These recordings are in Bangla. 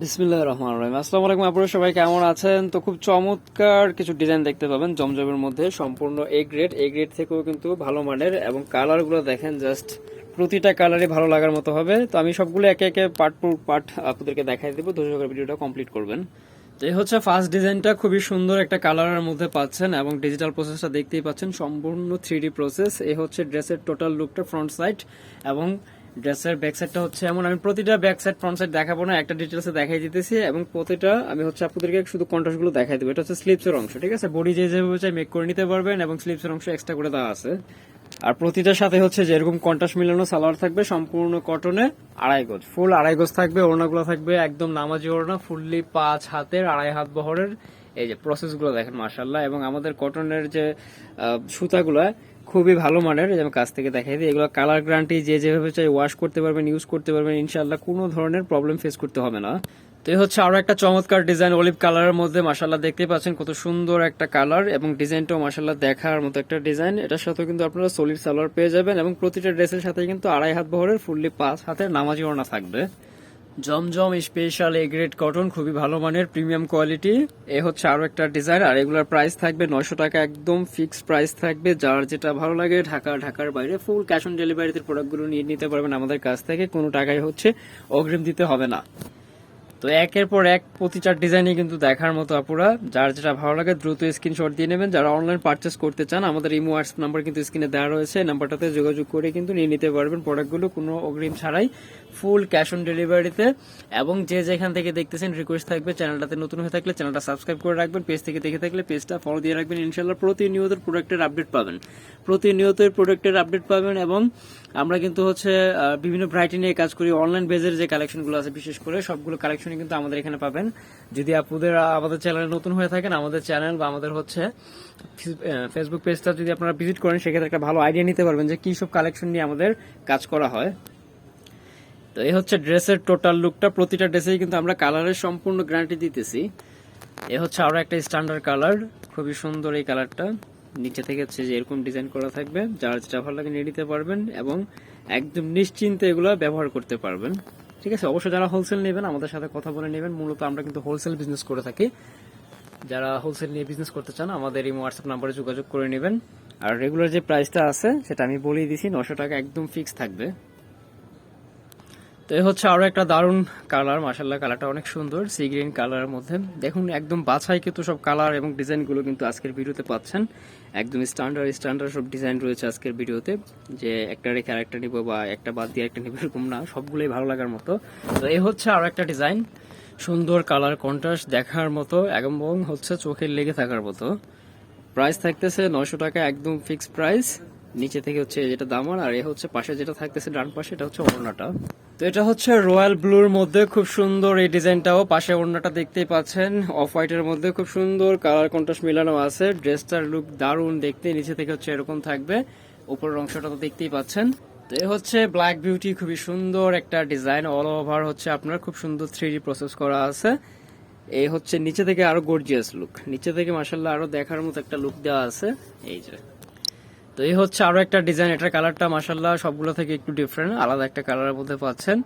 বিসমিল্লাহ রহমান রহিম। আসসালামু আলাইকুম আপনারা সবাই কেমন আছেন? তো খুব চমৎকার কিছু ডিজাইন দেখতে পাবেন জমজমের মধ্যে, সম্পূর্ণ এ গ্রেড এ গ্রেড থেকেও কিন্তু ভালো মানের এবং কালারগুলো দেখেন জাস্ট প্রতিটা কালারই ভালো লাগার মতো হবে। তো আমি সবগুলো একে একে পার্ট টু পার্ট আপনাদেরকে দেখাই দেবো। ধৈর্য করে ভিডিওটা কমপ্লিট করবেন। তো এই হচ্ছে ফার্স্ট ডিজাইনটা খুবই সুন্দর একটা কালারের মধ্যে পাচ্ছেন এবং ডিজিটাল প্রসেসটা দেখতেই পাচ্ছেন। সম্পূর্ণ থ্রি প্রসেস এই হচ্ছে ড্রেসের টোটাল লুকটা ফ্রন্ট সাইড এবং ড্রেসের ব্যাক সাইডটা হচ্ছে এমন। আমি প্রতিটা ব্যাক সাইড ফ্রন্ট সাইড দেখাবো না, একটা ডিটেলসে দেখাই দিতেছি এবং প্রতিটা আমি হচ্ছে আপনাদেরকে শুধু কন্ট্রাস্টগুলো দেখাই দেবো। এটা হচ্ছে স্লিপসের অংশ, ঠিক আছে? বডি যে যেভাবে চাই মেক করে নিতে পারবেন এবং স্লিপসের অংশ এক্সট্রা করে দেওয়া আছে। আর প্রতিটার সাথে হচ্ছে যেরকম কন্ট্রাস্ট মিলানো সালোয়ার থাকবে, সম্পূর্ণ কটনে আড়াই গজ ফুল আড়াই গজ থাকবে, ওড়নাগুলো থাকবে একদম নামাজি ওড়না ফুললি পাঁচ হাতের, আড়াই হাত বহরের। এই যে প্রসেসগুলো দেখেন মার্শাল্লাহ এবং আমাদের কটনের যে সুতাগুলো খুবই ভালো মানের আমি কাছ থেকে দেখাই দিই, এগুলো কালার গ্যারান্টি যে যেভাবে চাই ওয়াশ করতে পারবেন ইউজ করতে পারবেন ইনশাল্লাহ কোনো ধরনের প্রবলেম ফেস করতে হবে না। তো এই হচ্ছে আরও একটা চমৎকার ডিজাইন অলিভ কালারের মধ্যে মাসাল্লাহ দেখতে পাচ্ছেন কত সুন্দর একটা কালার এবং ডিজাইনটাও মাসাল্লাহ দেখার মতো একটা ডিজাইন এটার সাথে কিন্তু আপনারা সলিড সালোয়ার পেয়ে যাবেন এবং প্রতিটা ড্রেসের সাথে কিন্তু আড়াই হাত বহরের ফুললি পাঁচ হাতের নামাজি ওড়না থাকবে। Zamzam special A grade cotton খুবই ভালো মানের প্রিমিয়াম কোয়ালিটি এ হচ্ছে আরও একটা ডিজাইন আর এগুলোর প্রাইস থাকবে নয়শো টাকা, একদম ফিক্স প্রাইস থাকবে। যার যেটা ভালো লাগে, ঢাকা, ঢাকার বাইরে ফুল ক্যাশ অন ডেলিভারিতে প্রোডাক্টগুলো নিয়ে নিতে পারবেন আমাদের কাছ থেকে। কোনো টাকাই হচ্ছে অগ্রিম দিতে হবে না। তো একের পর এক প্রতিটা ডিজাইনই কিন্তু দেখার মতো আপুরা। যার যেটা ভালো লাগে দ্রুত স্ক্রিনশট দিয়ে নেবেন। যারা অনলাইন পারচেস করতে চান, আমাদের ইমো হোয়াটসঅ্যাপ নাম্বার কিন্তু স্ক্রিনে দেওয়া রয়েছে। নাম্বারটাতে যোগাযোগ করে কিন্তু নিয়ে নিতে পারবেন প্রোডাক্টগুলো কোনো অগ্রিম ছাড়াই ফুল ক্যাশ অন ডেলিভারিতে এবং যে যেখান থেকে দেখতেছেন রিকোয়েস্ট থাকবে চ্যানেলটাতে নতুন হয়ে থাকলে চ্যানেলটা সাবস্ক্রাইব করে রাখবেন। পেজ থেকে দেখে থাকলে পেজটা ফলো দিয়ে রাখবেন। ইনশাল্লাহ প্রতিনিয়ত প্রোডাক্টের আপডেট পাবেন। প্রতিনিয়ত প্রোডাক্টের আপডেট পাবেন এবং আমরা কিন্তু হচ্ছে বিভিন্ন ভ্যারাইটি নিয়ে কাজ করি। অনলাইন বেজের যে কালেকশনগুলো আছে, বিশেষ করে সবগুলো কালেকশনই কিন্তু আমাদের এখানে পাবেন। যদি আপনাদের আমাদের চ্যানেলে নতুন হয়ে থাকেন, আমাদের চ্যানেল বা আমাদের হচ্ছে ফেসবুক পেজটা যদি আপনারা ভিজিট করেন, সেক্ষেত্রে একটা ভালো আইডিয়া নিতে পারবেন যে কি সব কালেকশন নিয়ে আমাদের কাজ করা হয়। তো এই হচ্ছে ড্রেসের টোটাল লুকটা প্রতিটা ড্রেসেই কিন্তু আমরা কালারের সম্পূর্ণ গ্যারান্টি দিতেছি। এ হচ্ছে আরও একটা স্ট্যান্ডার্ড কালার খুবই সুন্দর এই কালারটা নিচে থেকে হচ্ছে যে এরকম ডিজাইন করা থাকবে। যার যেটা ভালো লাগে নিয়ে নিতে পারবেন এবং একদম নিশ্চিন্তে এগুলো ব্যবহার করতে পারবেন। ঠিক আছে, অবশ্যই যারা হোলসেল নেবেন, আমাদের সাথে কথা বলে নেবেন। মূলত আমরা কিন্তু হোলসেল বিজনেস করে থাকি। যারা হোলসেল নিয়ে বিজনেস করতে চান, আমাদের এই হোয়াটসঅ্যাপ নাম্বারে যোগাযোগ করে নেবেন। আর রেগুলার যে প্রাইসটা আছে, সেটা আমি বলেই দিছি, নশো টাকা একদম ফিক্স থাকবে। তো হচ্ছে আরও একটা দারুণ কালার মাসাল্লাহ কালারটা অনেক সুন্দর সি গ্রিন কালারের মধ্যে। দেখুন, একদম বাছাই কিন্তু সব কালার এবং ডিজাইনগুলো কিন্তু আজকের ভিডিওতে পাচ্ছেন। একদম স্ট্যান্ডার্ড স্ট্যান্ডার্ড সব ডিজাইন রয়েছে আজকের ভিডিওতে, যে একটা রেখে আরেকটা নিবো বা একটা বাদ দিয়ে একটা নিবো এরকম না, সবগুলোই ভালো লাগার মতো। তো এই হচ্ছে আরও একটা ডিজাইন সুন্দর কালার কন্ট্রাস্ট দেখার মতো এবং হচ্ছে চোখের লেগে থাকার মতো। প্রাইস থাকতেছে নয়শো টাকা, একদম ফিক্সড প্রাইস নিচে থেকে হচ্ছে যেটা দামার আর এ হচ্ছে পাশে যেটা থাকতেছে ডান পাশে, এটা হচ্ছে ওড়নাটা। তো এটা হচ্ছে রয়্যাল ব্লুর মধ্যে খুব সুন্দর এই ডিজাইনটাও। পাশে ওড়নাটা দেখতেই পাচ্ছেন। অফ হোয়াইটের মধ্যে খুব সুন্দর কালার কন্ট্রাস্ট মেলানো আছে। ড্রেসটার লুক দারুণ দেখতে নিচে থেকে হচ্ছে এরকম থাকবে। উপরের অংশটা তো দেখতেই পাচ্ছেন। তো এ হচ্ছে ব্ল্যাক বিউটি খুবই সুন্দর একটা ডিজাইন অল ওভার হচ্ছে আপনার, খুব সুন্দর থ্রি প্রসেস করা আছে। এই হচ্ছে নিচে থেকে আরও গর্জিয়াস লুক নিচে থেকে মাসাল্লাহ আরও দেখার মতো একটা লুক দেওয়া আছে। এই যে। তো এই হচ্ছে আরও একটা ডিজাইন এটার কালারটা মাসাল্লাহ সবগুলো থেকে একটু ডিফারেন্ট আলাদা একটা কালারের মধ্যে পাচ্ছেন।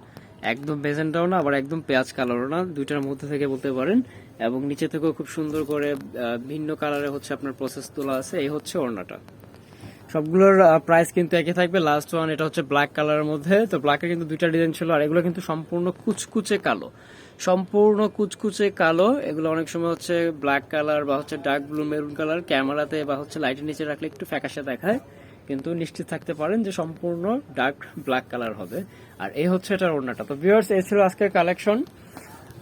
একদম বেজেন্টাও না, আবার একদম পেঁয়াজ কালারও না, দুইটার মধ্যে থেকে বলতে পারেন। এবং নিচে থেকেও খুব সুন্দর করে ভিন্ন কালারে হচ্ছে আপনার প্রসেস তোলা আছে, এই হচ্ছে ওড়নাটা। সবগুলোর প্রাইস কিন্তু একই থাকবে। লাস্ট ওয়ান এটা হচ্ছে ব্ল্যাক কালারের মধ্যে। তো ব্ল্যাকের কিন্তু দুইটা ডিজাইন ছিল, আর এগুলো কিন্তু সম্পূর্ণ কুচকুচে কালো। সম্পূর্ণ কুচকুচে কালো। এগুলো অনেক সময় হচ্ছে ব্ল্যাক কালার বা হচ্ছে ডার্ক ব্লু মেরুন কালার ক্যামেরাতে বা হচ্ছে লাইটের নিচে রাখলে একটু ফ্যাকাশে দেখায়। কিন্তু নিশ্চিত থাকতে পারেন যে সম্পূর্ণ ডার্ক ব্ল্যাক কালার হবে। আর এই হচ্ছে এটার ওড়নাটা। তো ভিউয়ার্স এই ছিল আজকের কালেকশন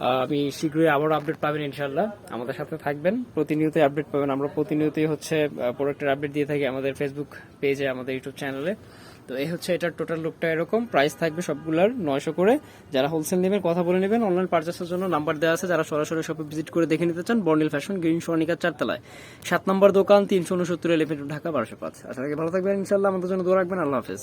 আমি শীঘ্রই আবারও আপডেট পাবেন ইনশাল্লাহ আমাদের সাথে থাকবেন। প্রতিনিয়তই আপডেট পাবেন। আমরা প্রতিনিয়তই হচ্ছে প্রোডাক্টের আপডেট দিয়ে থাকি আমাদের ফেসবুক পেজে আমাদের ইউটিউব চ্যানেলে তো এই হচ্ছে এটার টোটাল লুকটা এরকম। প্রাইস থাকবে সবগুলার নয়শো করে। যারা হোলসেল নেবেন, কথা বলে নেবেন। অনলাইন পার্চেসের জন্য নাম্বার দেওয়া আছে। যারা সরাসরি শপে ভিজিট করে দেখে নিতে চান বর্নিল ফ্যাশন গ্রিন সোনিকার চারতলায়। সাত নম্বর দোকান, তিনশো উনসত্তর এলিফেন্ট ঢাকা, বারোশো পাঁচ। আশা ভালো থাকবেন। ইনশাল্লাহ আমাদের জন্য দোয়া রাখবেন। আল্লাহ হাফেজ।